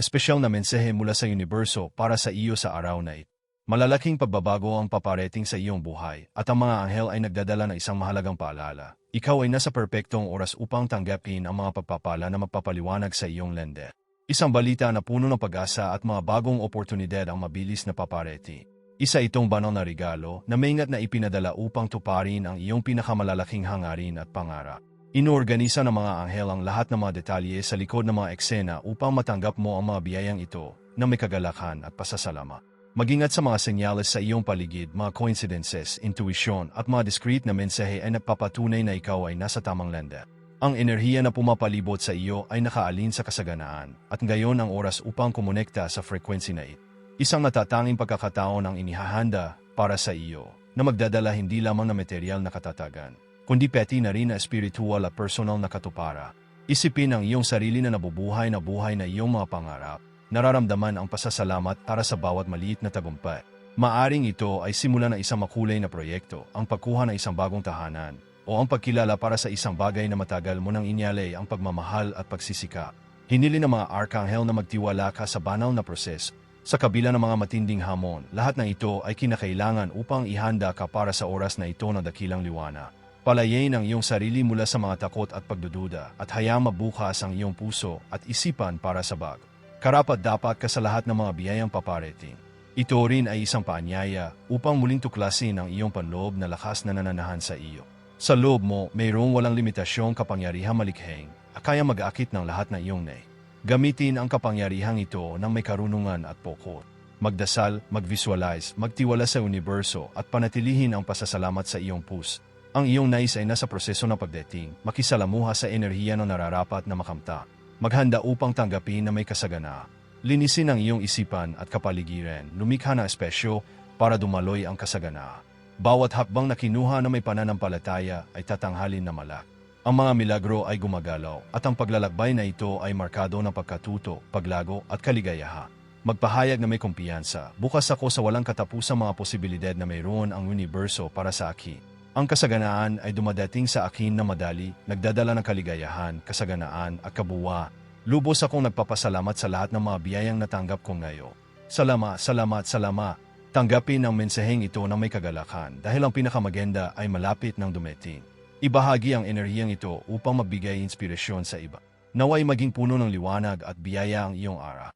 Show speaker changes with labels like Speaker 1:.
Speaker 1: espesyal na mensahe mula sa universo para sa iyo sa araw na ito. Malalaking pagbabago ang paparating sa iyong buhay at ang mga anghel ay nagdadala ng isang mahalagang paalala. Ikaw ay nasa perpektong oras upang tanggapin ang mga pagpapala na magpapaliwanag sa iyong lende. Isang balita na puno ng pag-asa at mga bagong oportunidad ang mabilis na papareti. Isa itong banal na regalo na maingat na ipinadala upang tuparin ang iyong pinakamalalaking hangarin at pangarap. Inuorganisa ng mga anghel ang lahat ng mga detalye sa likod ng mga eksena upang matanggap mo ang mga biyayang ito na may kagalakan at pasasalamat. Magingat sa mga senyales sa iyong paligid, mga coincidences, intuition at mga discreet na mensahe ay nagpapatunay na ikaw ay nasa tamang landa. Ang enerhiya na pumapalibot sa iyo ay nakaalin sa kasaganaan at ngayon ang oras upang kumonekta sa frequency na ito. Isang natatanging pagkakataon ang inihahanda para sa iyo na magdadala hindi lamang na material na katatagan, kundi peti na rin na spiritual at personal na katupara. Isipin ang iyong sarili na nabubuhay na buhay na iyong mga pangarap nararamdaman ang pasasalamat para sa bawat maliit na tagumpay. Maaring ito ay simula ng isang makulay na proyekto, ang pagkuha ng isang bagong tahanan, o ang pagkilala para sa isang bagay na matagal mo nang inyalay ang pagmamahal at pagsisika. Hinili ng mga arkanghel na magtiwala ka sa banal na proseso. Sa kabila ng mga matinding hamon, lahat ng ito ay kinakailangan upang ihanda ka para sa oras na ito ng dakilang liwana. Palayain ang iyong sarili mula sa mga takot at pagdududa at hayaang mabukas ang iyong puso at isipan para sa bago. Karapat dapat ka sa lahat ng mga biyayang paparating. Ito rin ay isang paanyaya upang muling tuklasin ang iyong panloob na lakas na nananahan sa iyo. Sa loob mo, mayroong walang limitasyong kapangyarihang malikheng at kaya mag-aakit ng lahat ng iyong nay. Gamitin ang kapangyarihang ito ng may karunungan at pokot. Magdasal, mag-visualize, magtiwala sa universo at panatilihin ang pasasalamat sa iyong pus. Ang iyong nais ay nasa proseso ng pagdating, makisalamuha sa enerhiya ng nararapat na makamta. Maghanda upang tanggapin na may kasagana. Linisin ang iyong isipan at kapaligiran, lumikha ng espesyo para dumaloy ang kasagana. Bawat hakbang na kinuha na may pananampalataya ay tatanghalin na malak. Ang mga milagro ay gumagalaw at ang paglalakbay na ito ay markado ng pagkatuto, paglago at kaligayaha. Magpahayag na may kumpiyansa, bukas ako sa walang katapusang mga posibilidad na mayroon ang universo para sa akin. Ang kasaganaan ay dumadating sa akin na madali, nagdadala ng kaligayahan, kasaganaan at kabuwa. Lubos akong nagpapasalamat sa lahat ng mga biyayang natanggap ko ngayon. Salamat, salamat, salamat. Tanggapin ang mensaheng ito ng may kagalakan dahil ang pinakamaganda ay malapit ng dumating. Ibahagi ang enerhiyang ito upang magbigay inspirasyon sa iba. Naway maging puno ng liwanag at biyaya ang iyong araw.